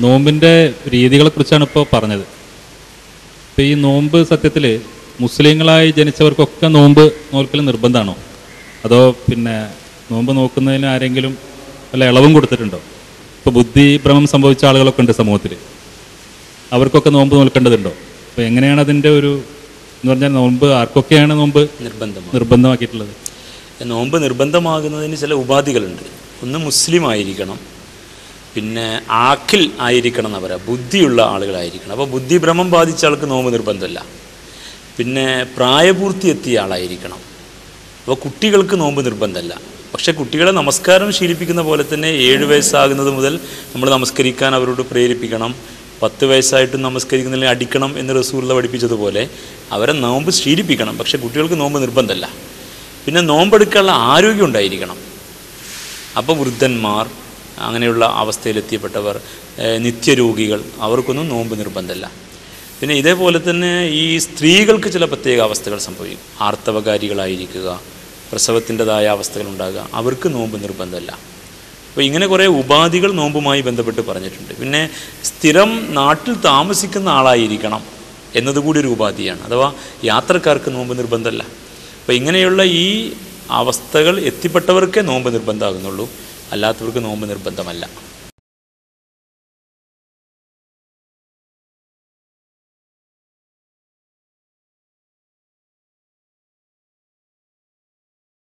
നോമ്പിന്റെ രീതികളെക്കുറിച്ചാണ് ഇപ്പോൾ പറഞ്ഞത്. ഇപ്പോൾ ഈ നോമ്പ് സത്യത്തിൽ മുസ്ലിങ്ങളായി ജനിച്ചവർക്കൊക്കെ നോമ്പ് നോൽക്കൽ നിർബന്ധമാണോ അതോ പിന്നെ നോമ്പ് നോക്കുന്നതിന് ആരെങ്കിലും വല്ല ഇളവും കൊടുത്തിട്ടുണ്ടോ? ഇപ്പോൾ ബുദ്ധി ഭ്രമം സംഭവിച്ച ആളുകളൊക്കെ ഉണ്ട് സമൂഹത്തിൽ അവർക്കൊക്കെ നോമ്പ് നോൽക്കേണ്ടതുണ്ടോ? അപ്പോൾ എങ്ങനെയാണ് അതിന്റെ ഒരു എന്ന് പറഞ്ഞാൽ നോമ്പ് ആർക്കൊക്കെയാണ് നോമ്പ് നിർബന്ധം നിർബന്ധമാക്കിയിട്ടുള്ളത്? നോമ്പ് നിർബന്ധമാകുന്നതിന് ചില ഉപാധികളുണ്ട്. ഒന്ന് മുസ്ലിം ആയിരിക്കണം. പിന്നെ ആക്കിൽ ആയിരിക്കണം എന്നാ പറയുക ബുദ്ധിയുള്ള ആളുകളായിരിക്കണം. അപ്പോൾ ബുദ്ധി ബുദ്ധിഭ്രമം ബാധിച്ച ആൾക്ക് നോമ്പ് നിർബന്ധമല്ല. പിന്നെ പ്രായപൂർത്തി എത്തിയ ആളായിരിക്കണം. അപ്പോൾ കുട്ടികൾക്ക് നോമ്പ് നിർബന്ധമല്ല. പക്ഷെ കുട്ടികളെ നമസ്കാരം ശീലിപ്പിക്കുന്ന പോലെ തന്നെ ഏഴ് വയസ്സാകുന്നത് മുതൽ നമ്മൾ നമസ്കരിക്കാൻ അവരോട് പ്രേരിപ്പിക്കണം. പത്ത് വയസ്സായിട്ടും നമസ്കരിക്കുന്നതിൽ അടിക്കണം എന്ന് റസൂറിലെ പഠിപ്പിച്ചതുപോലെ അവരെ നോമ്പ് ശീലിപ്പിക്കണം. പക്ഷെ കുട്ടികൾക്ക് നോമ്പ് നിർബന്ധമല്ല. പിന്നെ നോമ്പെടുക്കാനുള്ള ആരോഗ്യം ഉണ്ടായിരിക്കണം. അപ്പോൾ വൃദ്ധന്മാർ അങ്ങനെയുള്ള അവസ്ഥയിലെത്തിയപ്പെട്ടവർ നിത്യരോഗികൾ അവർക്കൊന്നും നോമ്പ് നിർബന്ധമല്ല. പിന്നെ ഇതേപോലെ തന്നെ ഈ സ്ത്രീകൾക്ക് ചില പ്രത്യേക അവസ്ഥകൾ സംഭവിക്കും. ആർത്തവകാരികളായിരിക്കുക പ്രസവത്തിന്റെതായ അവസ്ഥകൾ ഉണ്ടാകുക അവർക്ക് നോമ്പ് നിർബന്ധമല്ല. അപ്പോൾ ഇങ്ങനെ കുറേ ഉപാധികൾ നോമ്പുമായി ബന്ധപ്പെട്ട് പറഞ്ഞിട്ടുണ്ട്. പിന്നെ സ്ഥിരം നാട്ടിൽ താമസിക്കുന്ന ആളായിരിക്കണം എന്നതുകൂടി ഒരു ഉപാധിയാണ്. അഥവാ യാത്രക്കാർക്ക് നോമ്പ് നിർബന്ധമല്ല. അപ്പോൾ ഇങ്ങനെയുള്ള ഈ അവസ്ഥകൾ എത്തിപ്പെട്ടവർക്കേ നോമ്പ് നിർബന്ധമാകുന്നുള്ളൂ. അല്ലാത്തവർക്ക് നോമ്പ് നിർബന്ധമല്ല.